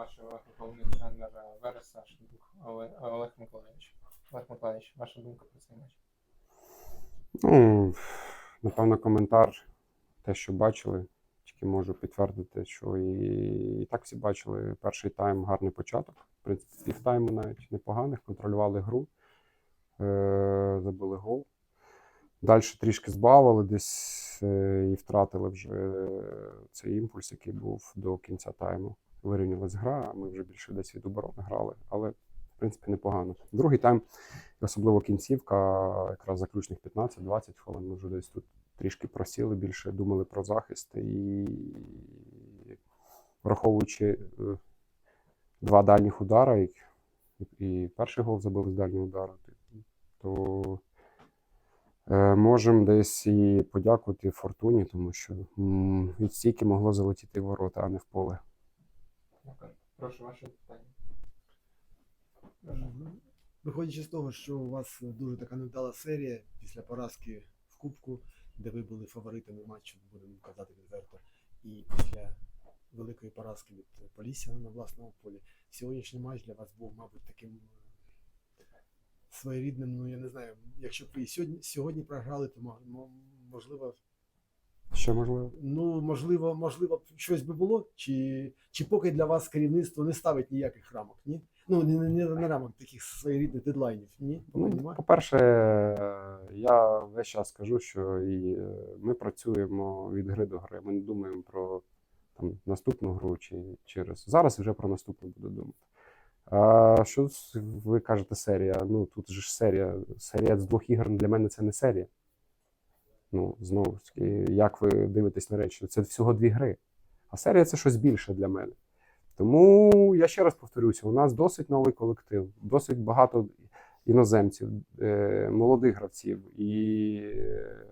ваш головний тренер е, Вереса Шендух Олег, Миколаївич. Олег Миколаївич, ваша думка про цей матч? Ну, напевно, коментар, те, що бачили, тільки можу підтвердити, що і, і так всі бачили перший тайм гарний початок. В принципі, півтайму навіть непоганих, контролювали гру, е- забили гол. Далі трішки збавили десь е- і втратили вже цей імпульс, який був до кінця тайму. Вирівнялась гра, ми вже більше десь від оборони грали, але в принципі непогано. Другий тайм, особливо кінцівка, якраз заключних 15-20 хвилин. Ми вже десь тут трішки просіли більше, думали про захист і враховуючи е, два дальніх удара, і, перший гол забили з дальнього удару, то е, можемо десь і подякувати фортуні, тому що від стійки могло залетіти в ворота, а не в поле. Прошу ваше питання. Виходячи з того, що у вас дуже така невдала серія після поразки в Кубку, де ви були фаворитами матчу, будемо казати відверто, і після великої поразки від Полісся на власному полі, сьогоднішній матч для вас був, мабуть, таким е, своєрідним. Ну я не знаю, якщо б ви сьогодні, сьогодні програли, то мо- мо- можливо, Що можливо? ну можливо, можливо, щось би було, чи, чи поки для вас керівництво не ставить ніяких рамок, ні? Ну, не, не, не рамок таких своєрідних дедлайнів, ні? Ну, по-перше, я весь час кажу, що і е, ми працюємо від гри до гри. Ми не думаємо про там, наступну гру чи через. Зараз вже про наступну буду думати. А що ви кажете серія? Ну тут же ж серія. Серія з двох ігор для мене це не серія. Ну, знову ж таки, як ви дивитесь на речі? Це всього дві гри. А серія це щось більше для мене. Тому я ще раз повторюся: у нас досить новий колектив, досить багато іноземців, е, молодих гравців. І е,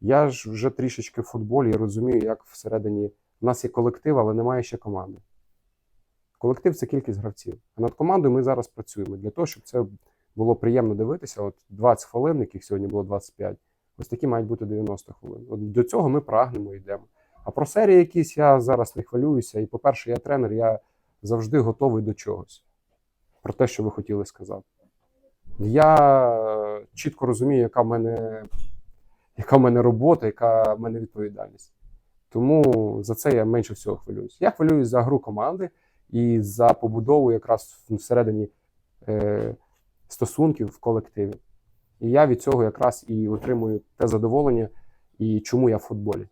я ж вже трішечки в футболі і розумію, як всередині у нас є колектив, але немає ще команди. Колектив це кількість гравців. А над командою ми зараз працюємо для того, щоб це було приємно дивитися. От 20 хвилин, яких сьогодні було 25, ось такі мають бути 90 хвилин. От до цього ми прагнемо і йдемо. А про серії якісь я зараз не хвилююся. І, по-перше, я тренер, я завжди готовий до чогось. Про те, що ви хотіли сказати. Я чітко розумію, яка в мене, яка в мене робота, яка в мене відповідальність. Тому за це я менше всього хвилююсь. Я хвилююсь за гру команди і за побудову якраз всередині е, стосунків в колективі. І я від цього якраз і отримую те задоволення, і чому я в футболі.